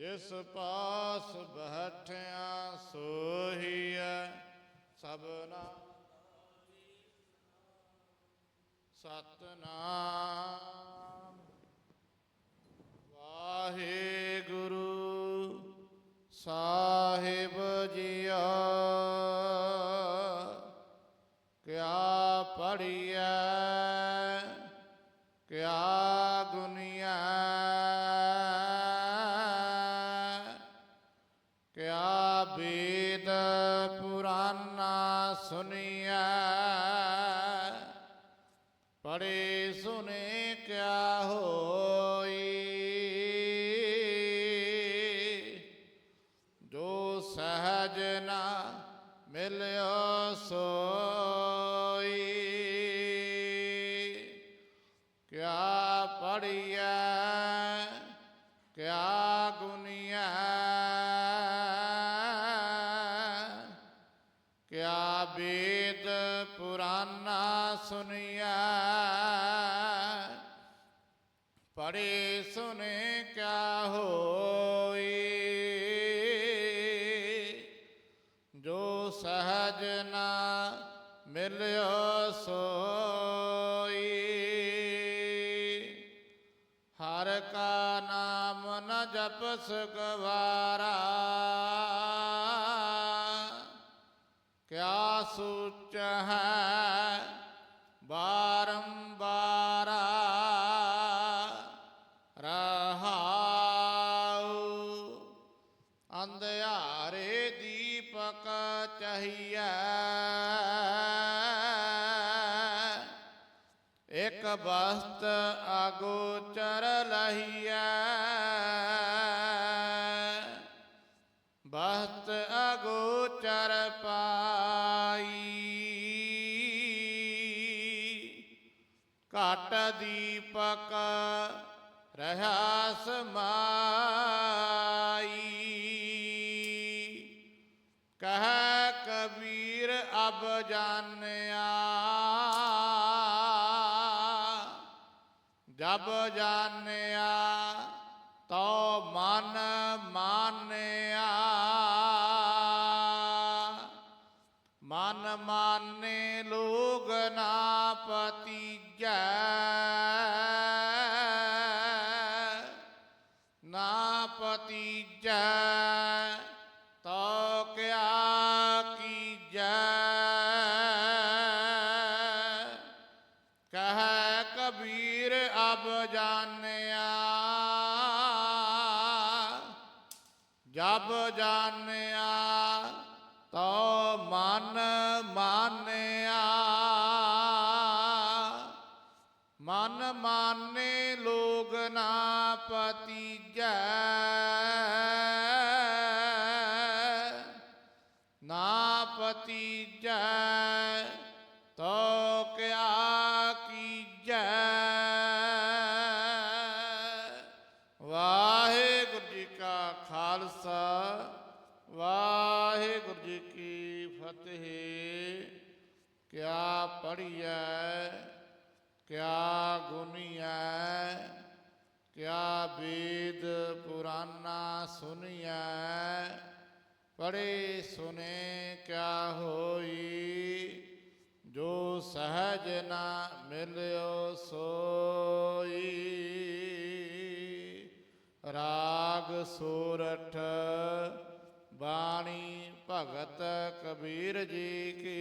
ਜਿਸ ਪਾਸ ਬੈਠਿਆ ਸੋਹੀਐ ਸਭਨਾ ਸਤਨਾਮ। ਵਾਹਿਗੁਰੂ ਸਾਹਿਬ ਜੀਆ ਕਿਆ ਪੜੀਐ ਕਿਆ ਕਿਆ ਬੇਦ ਪੁਰਾਨਾ ਸੁਨੀਐ? ਪੜੇ ਸੁਨੇ ਕਿਆ ਹੋਈ? ਜੋ ਸਹਜ ਨਾ ਮਿਲਿਓ ਸੋਈ। ਕਿਆ ਪੜੀਐ ਵੇਦ ਪੁਰਾਨਾ ਸੁਨਿਆ। ਪੜੇ ਸੁਨੇ ਕਿਆ ਹੋਈ। ਜੋ ਸਹਜ ਨਾ ਮਿਲਿਓ ਸੋਈ। ਹਰ ਕਾ ਨਾਮ ਨ ਜਪਸ ਗਵਾਰਾ ਕਿਆ ਸੂਚ ਹੈ ਬਾਰੰਬਾਰਾ ਰਹਾਉ? ਅੰਧਿਆਰੇ ਦੀਪਕ ਚਹੀਐ। ਇਕ ਬਸਤ ਅਗੋਚਰ ਲਹੀਐ। ਬਸਤ ਅਗੋਚਰ ਘਟ ਦੀਪਕ ਰਹਾ ਸਮਾਈ ਕਹ ਕਬੀਰ ਅਬ ਜਾਣਿਆ। ਜਬ ਜਾਣਿਆ, ਤੋ ਮਨ ਮਾਨਿਆ। ਮਨ ਮਾਨੇ ਪਤੀਜੈ ਨਾ ਪਤੀਜੈ ਤੋ ਕਿਆ ਕੀਜੈ। ਕਹ ਕਬੀਰ ਅਬ ਜਾਣਿਆ। ਜਬ ਜਾਣਿਆ ਲੋਗ ਨਾ ਪਤੀਜੈ ਨਾ ਪਤੀਜੈ ਤੋ ਕਿਆ ਕੀਜੈ ਵਾਹਿਗੁਰੂ ਜੀ ਕਾ ਖਾਲਸਾ ਵਾਹਿਗੁਰੂ ਜੀ ਕੀ ਫਤਿਹ ਕਿਆ ਪੜੀਐ ਕਿਆ ਗੁਨੀਐ ਕਿਆ ਵੇਦ ਪੁਰਾਨਾ ਸੁਨੀਐ? ਪੜੇ ਸੁਨੇ ਕਿਆ ਹੋਈ? ਜੋ ਸਹਜ ਨਾ ਮਿਲਿਓ ਸੋਈ। ਰਾਗ ਸੂਰਠ ਬਾਣੀ ਭਗਤ ਕਬੀਰ ਜੀ ਕੀ।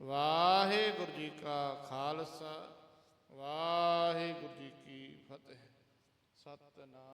ਵਾਹਿਗੁਰੂ ਜੀ ਕਾ ਖਾਲਸਾ, ਵਾਹਿਗੁਰੂ ਜੀ ਫਤਿਹ ਸਤਨਾਮ